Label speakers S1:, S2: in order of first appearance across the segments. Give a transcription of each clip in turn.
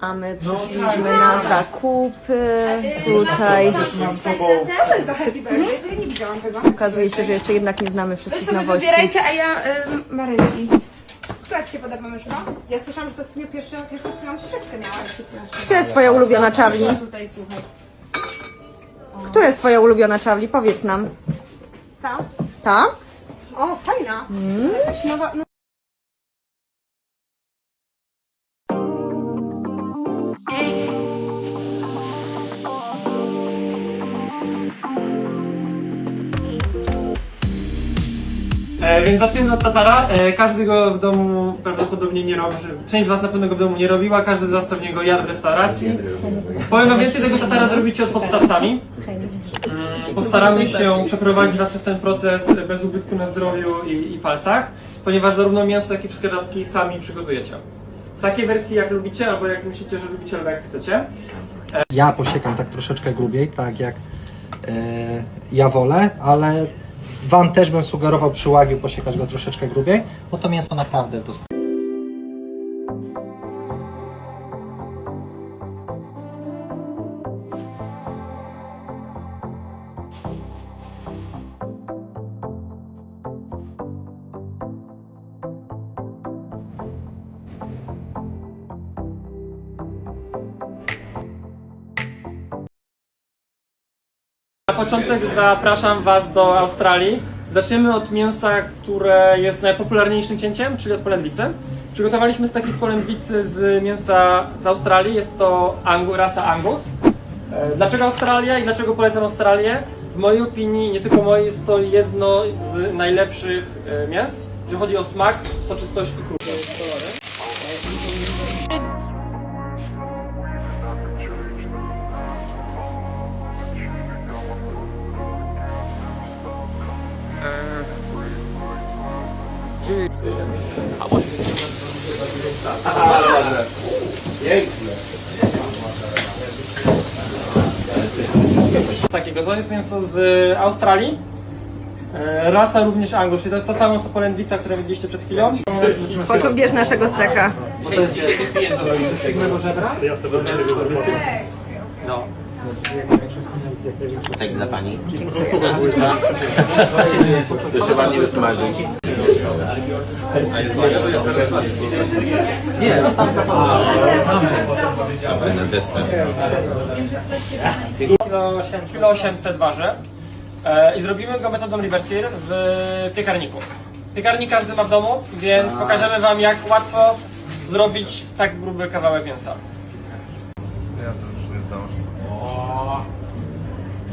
S1: A my przyszliśmy na zakupy. Tutaj
S2: nie
S1: okazuje się, że jeszcze jednak nie znamy wszystkich nowości.
S2: wybierajcie, a ja y, Marysi. Która Ci się podoba, myszko? Ja słyszałam, że to jest moja pierwsza, pierwsza swoją ścieżkę miałaś.
S1: Kto jest twoja ulubiona Charlie?
S3: Tutaj słuchaj.
S1: Kto jest twoja ulubiona Charlie? Powiedz nam.
S2: Ta?
S1: Ta?
S2: O, fajna. Jakaś nowa, no.
S4: E, więc zaczniemy od tatara. E, każdy go w domu prawdopodobnie nie robi. że- Część z Was na pewno go w domu nie robiła, każdy z Was pewnie go jadł w restauracji. Powiem Wam więcej, tego tatara zrobicie od podstaw sami. Mm, Postaramy się przeprowadzić Was przez ten proces bez ubytku na zdrowiu i, i palcach, ponieważ zarówno mięso, jak i wszystkie dodatki sami przygotujecie. W takiej wersji jak lubicie, albo jak myślicie, że lubicie, albo jak chcecie.
S5: Ja posiekam tak troszeczkę grubiej, tak jak e, ja wolę, ale Wam też bym sugerował przy łagiu posiekać go troszeczkę grubiej, bo to mięso naprawdę jest doskonałe.
S4: Na początek zapraszam Was do Australii. Zaczniemy od mięsa, które jest najpopularniejszym cięciem, czyli od polędwicy. Przygotowaliśmy steki z polędwicy z mięsa z Australii. Jest to angu, rasa Angus. E, Dlaczego Australia i dlaczego polecam Australię? W mojej opinii, nie tylko mojej, jest to jedno z najlepszych e, mięs, jeżeli chodzi o smak, soczystość i krupę. Takiego, to jest mięso z Australii. E, Rasa również Angus, czyli to jest to samo co polędwica, które widzieliście przed chwilą.
S1: Po czym bierz naszego steka?
S6: Tak dla pani. Proszę ładnie usmażyć. A jest Nie, Dobrze, na deser.
S4: Kilo 800, kilo 800 waży. E, I zrobimy go metodą reversir w piekarniku. Piekarnik każdy ma w domu, więc pokażemy Wam jak łatwo zrobić tak gruby kawałek mięsa.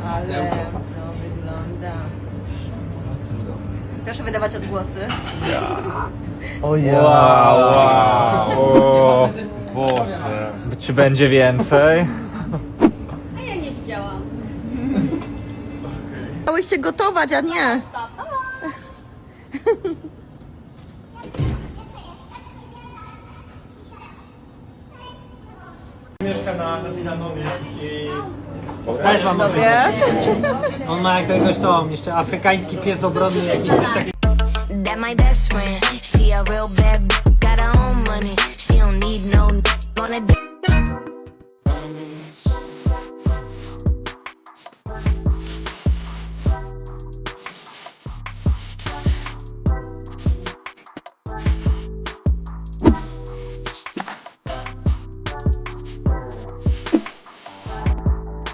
S1: Ale to wygląda. Proszę wydawać odgłosy.
S7: Czy będzie więcej?
S1: Chciałyście gotować, a nie.
S4: Mieszka na Dinanowie i
S8: Też mam
S1: Dobie.
S8: On ma jakiegoś to, jeszcze afrykański pies obronny, jakiś coś takiego.
S9: That my best friend, she a real bad b- got her own money. She don't need no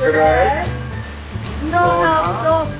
S9: 그래. 이러나 좀.